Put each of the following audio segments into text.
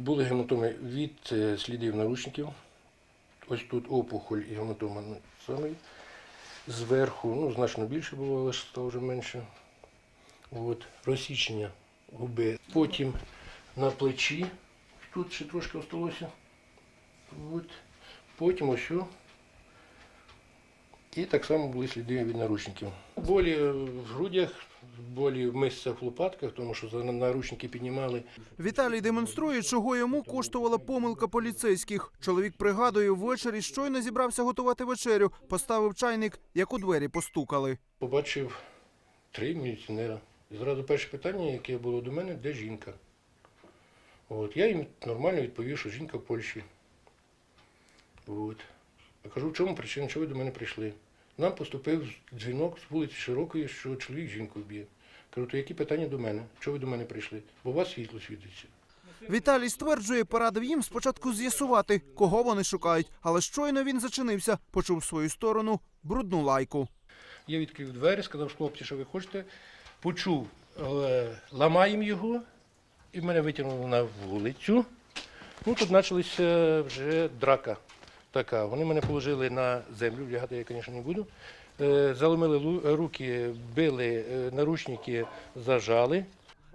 Були гематоми від е, слідів наручників. Ось тут опухоль і гематома самий. Зверху, ну, значно більше було, але стало вже менше. От, розсічення губи. Потім на плечі, тут ще трошки осталося. От. Потім ось. І так само були сліди від наручників. Болі в грудях, болі в мишцях в лопатках, тому що за наручники піднімали. Віталій демонструє, чого йому коштувала помилка поліцейських. Чоловік пригадує, ввечері щойно зібрався готувати вечерю, поставив чайник, як у двері постукали. Побачив три міліціонера. І зразу перше питання, яке було до мене, де жінка. От. Я їм нормально відповів, що жінка в Польщі. От. Я кажу, в чому причина, чого ви до мене прийшли? Нам поступив дзвінок з вулиці Широкої, що чоловік жінку вб'є. Кажу, то які питання до мене? Чого ви до мене прийшли? Бо у вас світло світиться. Віталій стверджує, порадив їм спочатку з'ясувати, кого вони шукають, але щойно він зачинився, почув свою сторону брудну лайку. Я відкрив двері, сказав, хлопці, що ви хочете. Почув, ламаємо його, і мене витягнули на вулицю. Ну, тут почалася вже драка така. Вони мене положили на землю, лягати я, звісно, не буду. Е, Заломили руки, били, е, наручники зажали.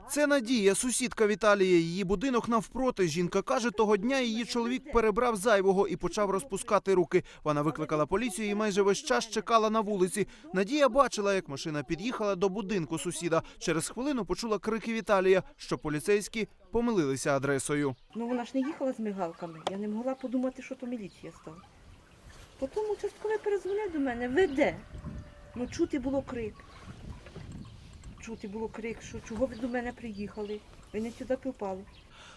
Це Надія, сусідка Віталія. Її будинок навпроти. Жінка каже, того дня її чоловік перебрав зайвого і почав розпускати руки. Вона викликала поліцію і майже весь час чекала на вулиці. Надія бачила, як машина під'їхала до будинку сусіда. Через хвилину почула крики Віталія, що поліцейські помилилися адресою. Ну вона ж не їхала з мигалками. Я не могла подумати, що то міліція стала. Потім участковий перезвонив до мене, веде. Ну чути було крик. Чути було крик, що чого ви до мене приїхали? Ви не сюди попали.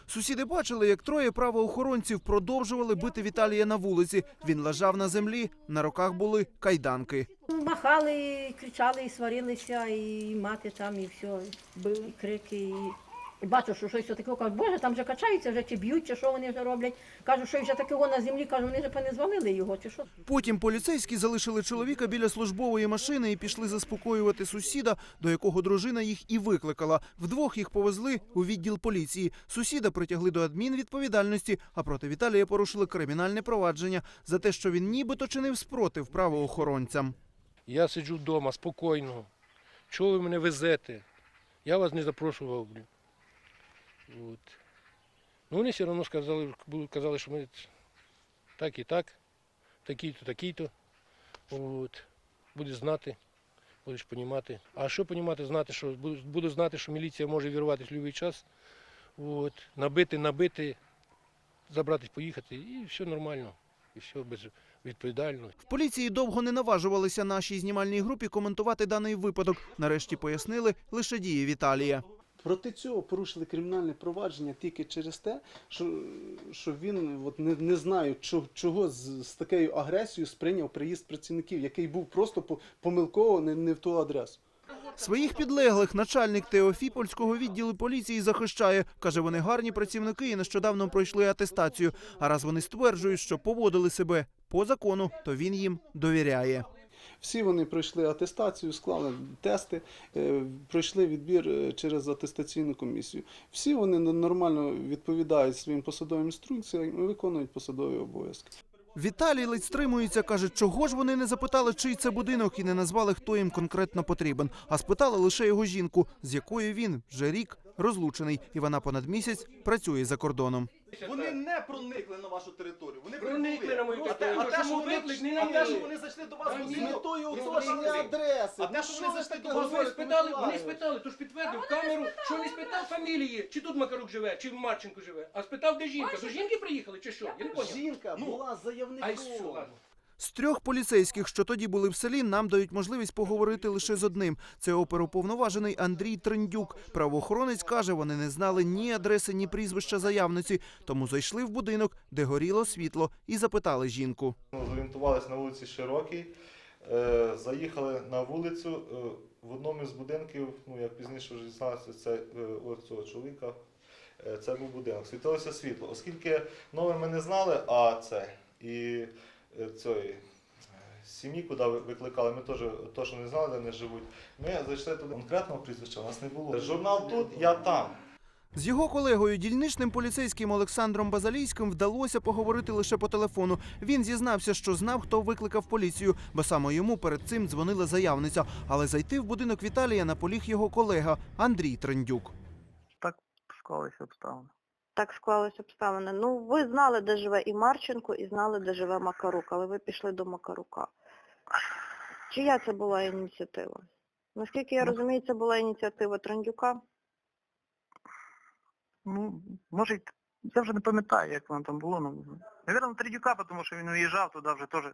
Сусіди бачили, як троє правоохоронців продовжували бити Віталія на вулиці. Він лежав на землі, на руках були кайданки. Махали, кричали, і сварилися, і мати там, і все, били крики. І, і бачу, що щось таке, кажуть, боже, там вже качаються, вже чи б'ють, чи що вони вже роблять. Кажу, що вже такого на землі, кажу, вони вже не звалили його, чи що. Потім поліцейські залишили чоловіка біля службової машини і пішли заспокоювати сусіда, до якого дружина їх і викликала. Вдвох їх повезли у відділ поліції. Сусіда притягли до адмінвідповідальності, а проти Віталія порушили кримінальне провадження за те, що він нібито чинив спротив правоохоронцям. Я сиджу вдома спокійно. Чого ви мене везете? Я вас не запрошував. От. Ну, вони все одно сказали, казали, що ми так і так, такий-то, такий-то. От. Будеш знати, будеш розуміти. А що розуміти, знати, що буду знати, що міліція може вірватися в будь-який час. От. Набити, набити, забратись, поїхати, і все нормально. І все безвідповідально. В поліції довго не наважувалися нашій знімальній групі коментувати даний випадок. Нарешті пояснили лише дії Віталія. Проти цього порушили кримінальне провадження тільки через те, що, що він от не, не знаю, чого, чого з, з такою агресією сприйняв приїзд працівників, який був просто по- помилково не, не в ту адресу. Своїх підлеглих начальник Теофіпольського відділу поліції захищає. Каже, вони гарні працівники і нещодавно пройшли атестацію. А раз вони стверджують, що поводили себе по закону, то він їм довіряє. Всі вони пройшли атестацію, склали тести, е, пройшли відбір е, через атестаційну комісію. Всі вони нормально відповідають своїм посадовим інструкціям і виконують посадові обов'язки. Віталій ледь стримується, каже, чого ж вони не запитали, чий це будинок, і не назвали, хто їм конкретно потрібен, а спитали лише його жінку, з якою він вже рік розлучений, і вона понад місяць працює за кордоном. Вони не проникли на вашу територію. Вони Проникли на мою територію. а те, що Чому вони, виклик не а на те, що вони зайшли до вас з метою уточнення адреси. А те, що вони зайшли до вас, Вони спитали, вони спитали, то ж підтвердив камеру, що не спитав фамілії, чи тут Макарук живе, чи Марченко живе, а спитав, де жінка. До жінки приїхали, чи що? Я не поняв. Жінка Ну, була А заявником. ладно. З трьох поліцейських, що тоді були в селі, нам дають можливість поговорити лише з одним. Це оперуповноважений Андрій Трендюк. Правоохоронець каже, вони не знали ні адреси, ні прізвища заявниці, тому зайшли в будинок, де горіло світло, і запитали жінку. Зорієнтувалися на вулиці Широкій, е, заїхали на вулицю. е, В одному з будинків, ну як пізніше вже дізналися, це е, ось цього чоловіка. е, Це був будинок. Світилося світло. Оскільки номер ми не знали, а це і е, цієї е, сім'ї, куди ви- викликали, ми теж точно не знали, де вони живуть. Ми зайшли туди. Конкретного прізвища у нас не було. Журнал тут, я там. З його колегою, дільничним поліцейським Олександром Базалійським, вдалося поговорити лише по телефону. Він зізнався, що знав, хто викликав поліцію, бо саме йому перед цим дзвонила заявниця. Але зайти в будинок Віталія наполіг його колега Андрій Трендюк. так склалися обставини. Так склались обставини. Ну, ви знали, де живе і Марченко, і знали, де живе Макарук, але ви пішли до Макарука. Чия це була ініціатива? Наскільки я Ну, розумію, це була ініціатива Трендюка. Ну, може, я вже не пам'ятаю, як воно там було. Ну, Навірно, Тридюка, тому що він уїжджав туди вже теж.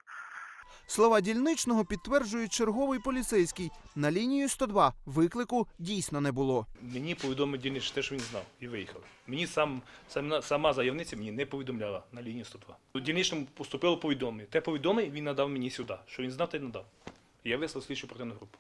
Слова дільничного підтверджує черговий поліцейський. На лінію 102 виклику дійсно не було. Мені повідомив дільничний, те, що він знав, і виїхав. Мені сам, сама, сама заявниця мені не повідомляла на лінії 102. Дільничному поступило повідомлення. Те повідомлення він надав мені сюди. Що він знав, те й надав. Я вислав слідчу протину групу.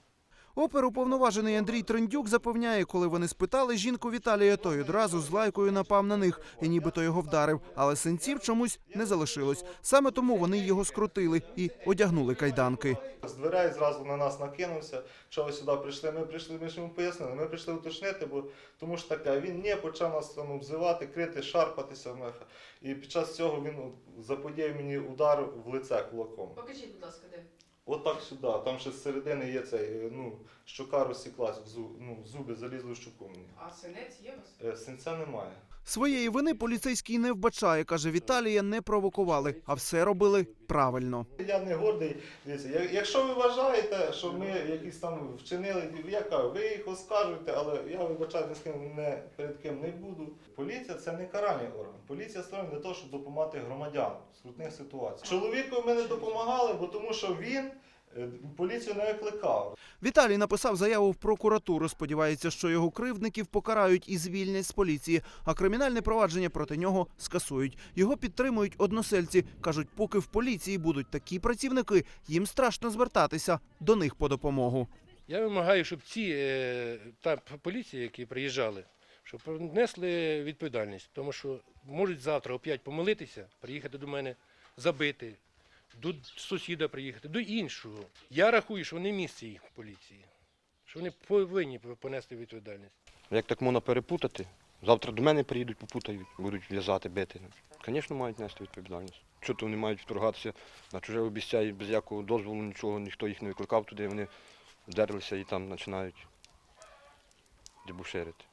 Оперуповноважений Андрій Трендюк запевняє, коли вони спитали жінку Віталія, той одразу з лайкою напав на них і нібито його вдарив. Але синців чомусь не залишилось. Саме тому вони його скрутили і одягнули кайданки. З дверей зразу на нас накинувся. Що ви сюди прийшли? Ми прийшли, ми ж йому пояснили. Ми прийшли уточнити, бо тому що таке. Він не почав нас там обзивати, крити, шарпатися в меха. І під час цього він заподіяв мені удар в лице кулаком. Покажіть, будь ласка, де. Отак сюди. Там ще з середини є цей, е, ну, щока розсіклась, в зуб, ну, зуби залізли в щоку мені. А синець є у вас? Е, Синця немає. Своєї вини поліцейський не вбачає. каже, Віталія не провокували, а все робили правильно. Я не гордий. Якщо ви вважаєте, що ми якісь там вчинили, я кажу, ви їх оскаржуєте, але я вибачаю, з ким не перед ким не буду. Поліція це не каральний орган. Поліція створена для того, щоб допомагати громадянам в скрутних ситуаціях. Чоловіку ми не допомагали, бо тому що він поліцію не викликав. Віталій написав заяву в прокуратуру. Сподівається, що його кривдників покарають і звільнять з поліції, а кримінальне провадження проти нього скасують. Його підтримують односельці. кажуть, поки в поліції будуть такі працівники, їм страшно звертатися до них по допомогу. Я вимагаю, щоб ці е, та поліції, які приїжджали, щоб понесли відповідальність, тому що можуть завтра опять помилитися, приїхати до мене, забити, до сусіда приїхати, до іншого. Я рахую, що вони місце їх поліції, що вони повинні понести відповідальність. Як так можна перепутати? Завтра до мене приїдуть, попутають, будуть в'язати, бити. Звісно, мають нести відповідальність. Що то вони мають вторгатися на чуже обіця і без якого дозволу нічого, ніхто їх не викликав туди, вони вдерлися і там починають дебуширити.